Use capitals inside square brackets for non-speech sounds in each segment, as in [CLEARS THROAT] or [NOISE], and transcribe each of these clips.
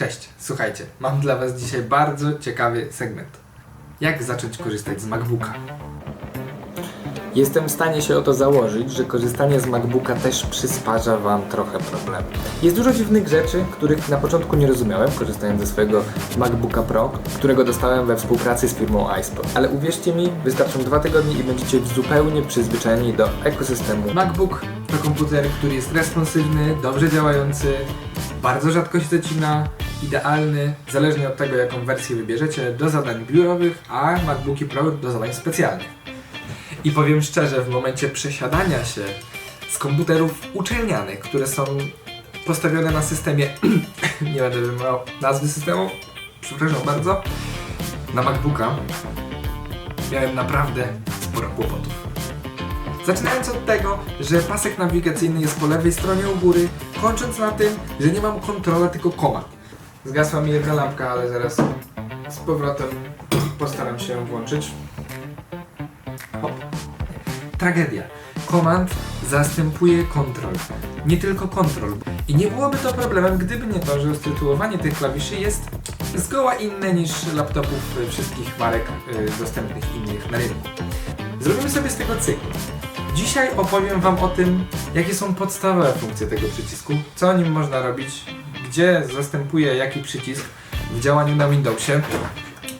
Cześć, słuchajcie, mam dla Was dzisiaj bardzo ciekawy segment. Jak zacząć korzystać z MacBooka? Jestem w stanie się o to założyć, że korzystanie z MacBooka też przysparza Wam trochę problemu. Jest dużo dziwnych rzeczy, których na początku nie rozumiałem, korzystając ze swojego MacBooka Pro, którego dostałem we współpracy z firmą iSpot. Ale uwierzcie mi, wystarczą dwa tygodnie i będziecie zupełnie przyzwyczajeni do ekosystemu. MacBook to komputer, który jest responsywny, dobrze działający, bardzo rzadko się zacina, idealny, zależnie od tego, jaką wersję wybierzecie, do zadań biurowych, a MacBooki Pro do zadań specjalnych. I powiem szczerze, w momencie przesiadania się z komputerów uczelnianych, które są postawione na systemie, [CLEARS THROAT] nie będę wymawiał nazwy systemu, przepraszam bardzo, na MacBooka, miałem naprawdę sporo kłopotów. Zaczynając od tego, że pasek nawigacyjny jest po lewej stronie u góry, kończąc na tym, że nie mam kontrola, tylko koma. Zgasła mi jedna lampka, ale zaraz z powrotem postaram się ją włączyć. Hop. Tragedia. Komand zastępuje kontrol. Nie tylko kontrol. I nie byłoby to problemem, gdyby nie to, że ustytułowanie tych klawiszy jest zgoła inne niż laptopów wszystkich marek y, dostępnych innych na rynku. Zrobimy sobie z tego cykl. Dzisiaj opowiem Wam o tym, jakie są podstawowe funkcje tego przycisku, co nim można robić, gdzie zastępuje jaki przycisk w działaniu na Windowsie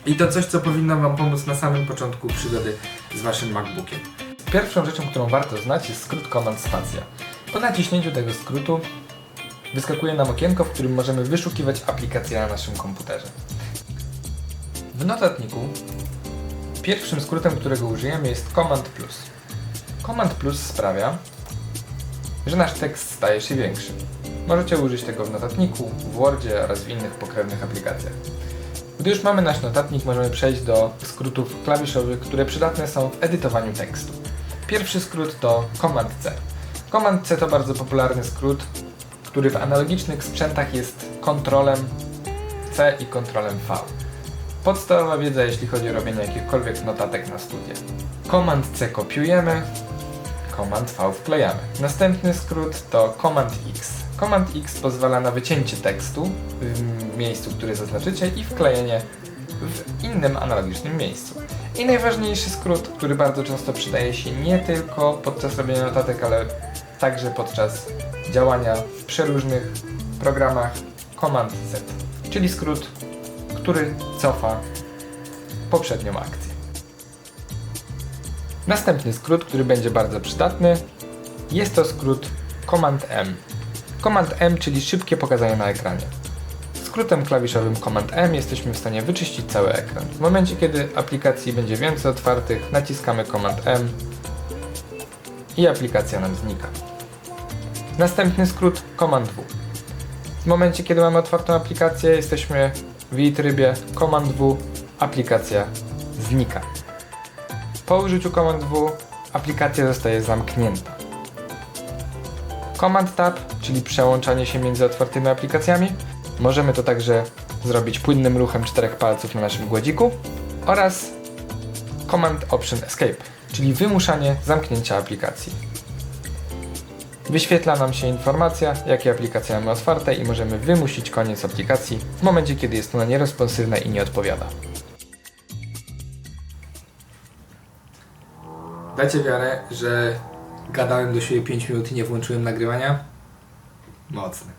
i to coś, co powinno Wam pomóc na samym początku przygody z Waszym MacBookiem. Pierwszą rzeczą, którą warto znać jest skrót Command Spacja. Po naciśnięciu tego skrótu wyskakuje nam okienko, w którym możemy wyszukiwać aplikacje na naszym komputerze. W notatniku pierwszym skrótem, którego użyjemy jest Command Plus. Command Plus sprawia, że nasz tekst staje się większy. Możecie użyć tego w notatniku, w Wordzie oraz w innych pokrewnych aplikacjach. Gdy już mamy nasz notatnik, możemy przejść do skrótów klawiszowych, które przydatne są w edytowaniu tekstu. Pierwszy skrót to Command C. Command C to bardzo popularny skrót, który w analogicznych sprzętach jest kontrolem C i kontrolem V. Podstawowa wiedza, jeśli chodzi o robienie jakichkolwiek notatek na studia. Command C kopiujemy, Command V wklejamy. Następny skrót to Command X. Command X pozwala na wycięcie tekstu w miejscu, które zaznaczycie i wklejenie w innym analogicznym miejscu. I najważniejszy skrót, który bardzo często przydaje się nie tylko podczas robienia notatek, ale także podczas działania w przeróżnych programach Command Z, czyli skrót, który cofa poprzednią akcję. Następny skrót, który będzie bardzo przydatny, jest to skrót Command M. Command M, czyli szybkie pokazanie na ekranie. Skrótem klawiszowym Command M jesteśmy w stanie wyczyścić cały ekran. W momencie, kiedy aplikacji będzie więcej otwartych, naciskamy Command M i aplikacja nam znika. Następny skrót Command W. W momencie, kiedy mamy otwartą aplikację, jesteśmy w jej trybie Command W, aplikacja znika. Po użyciu Command W aplikacja zostaje zamknięta. Command Tab, czyli przełączanie się między otwartymi aplikacjami. Możemy to także zrobić płynnym ruchem czterech palców na naszym gładziku oraz Command Option Escape, czyli wymuszanie zamknięcia aplikacji. Wyświetla nam się informacja, jakie aplikacje mamy otwarte i możemy wymusić koniec aplikacji w momencie, kiedy jest ona nieresponsywna i nie odpowiada. Dajcie wiarę, że gadałem do siebie 5 minut i nie włączyłem nagrywania? Mocne.